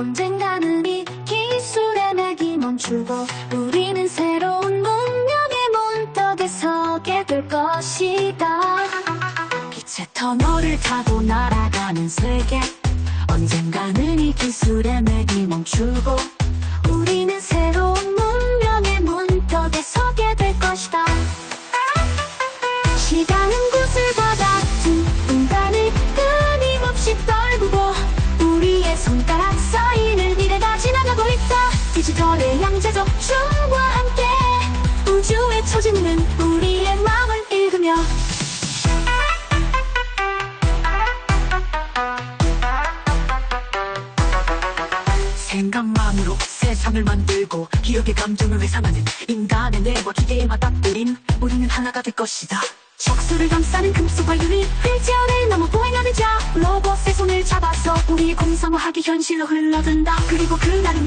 언젠가는 이 기술의 맥이 멈추고 우리는 새로운 문명의 문턱에 서게 될 것이다. 빛의 터널을 타고 날아가는 세계. 언젠가는 이 기술의 맥이 멈추고 우리는 새로운 문명의 문턱에 서게 될 것이다. 시간 디지털의 양자적 춤과 함께 우주의 초진은 우리의 마음을 읽으며 생각만으로 세상을 만들고 기억의 감정을 회상하는 인간의 뇌와 기계에 맞닥뜨린 우리는 하나가 될 것이다. 적수를 감싸는 금수와 유리 휠체어를 넘어 보행하는 자. 로봇의 손을 잡아서 우리의 공상과학이 현실로 흘러든다. 그리고 그날은